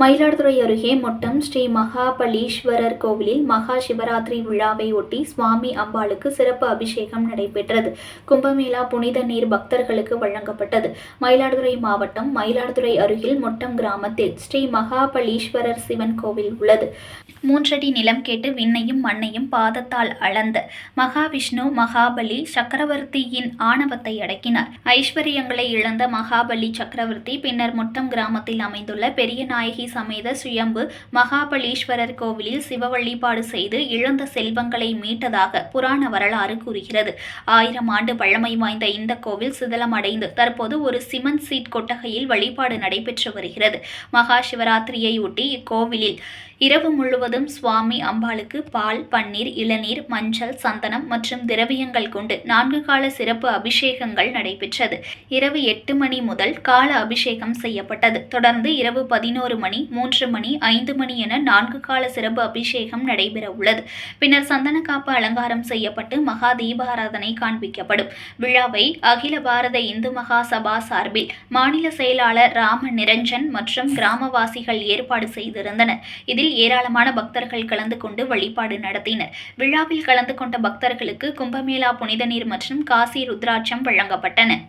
மயிலாடுதுறை அருகே மொட்டம் ஸ்ரீ மகாபலீஸ்வரர் கோவிலில் மகா சிவராத்திரி விழாவை ஒட்டி சுவாமி அம்பாளுக்கு சிறப்பு அபிஷேகம் நடைபெற்றது. கும்பமேளா புனித நீர் பக்தர்களுக்கு வழங்கப்பட்டது. மயிலாடுதுறை மாவட்டம் மயிலாடுதுறை அருகில் மொட்டம் கிராமத்தில் ஸ்ரீ மகாபலீஸ்வரர் சிவன் கோவில் உள்ளது. மூன்றடி நிலம் கேட்டு விண்ணையும் மண்ணையும் பாதத்தால் அளந்த மகாவிஷ்ணு மகாபலி சக்கரவர்த்தியின் ஆணவத்தை அடக்கினார். ஐஸ்வர்யங்களை இழந்த மகாபலி சக்கரவர்த்தி பின்னர் மொட்டம் கிராமத்தில் அமைந்துள்ள பெரிய நாயகி சமேத சுயம்பு மகாபலீஸ்வரர் கோவிலில் சிவ வழிபாடு செய்து இழந்த செல்வங்களை மீட்டதாக புராண வரலாறு கூறுகிறது. ஆயிரம் ஆண்டு பழமை வாய்ந்த இந்த கோவில் சிதலமடைந்து தற்போது ஒரு சிமெண்ட் சீட் கொட்டகையில் வழிபாடு நடைபெற்று வருகிறது. மகா சிவராத்திரியை ஒட்டி இக்கோவிலில் இரவு முழுவதும் சுவாமி அம்பாளுக்கு பால் பன்னீர் இளநீர் மஞ்சள் சந்தனம் மற்றும் திரவியங்கள் கொண்டு நான்கு கால சிறப்பு அபிஷேகங்கள் நடைபெற்றது. இரவு எட்டு மணி முதல் கால அபிஷேகம் செய்யப்பட்டது. தொடர்ந்து இரவு பதினோரு மணி மணி மூன்று மணி ஐந்து மணி என நான்கு கால சிறப்பு அபிஷேகம் நடைபெற உள்ளது பின்னர் சந்தன காப்பு அலங்காரம் செய்யப்பட்டு மகா தீபாராதனை காண்பிக்கப்படும். விழாவை அகில பாரத இந்து மகா சபா சார்பில் மாநில செயலாளர் ராம நிரஞ்சன் மற்றும் கிராமவாசிகள் ஏற்பாடு செய்திருந்தனர். இதில் ஏராளமான பக்தர்கள் கலந்து கொண்டு வழிபாடு நடத்தினர். விழாவில் கலந்து கொண்ட பக்தர்களுக்கு கும்பமேளா புனித நீர் மற்றும் காசி ருத்ராட்சம் வழங்கப்பட்டன.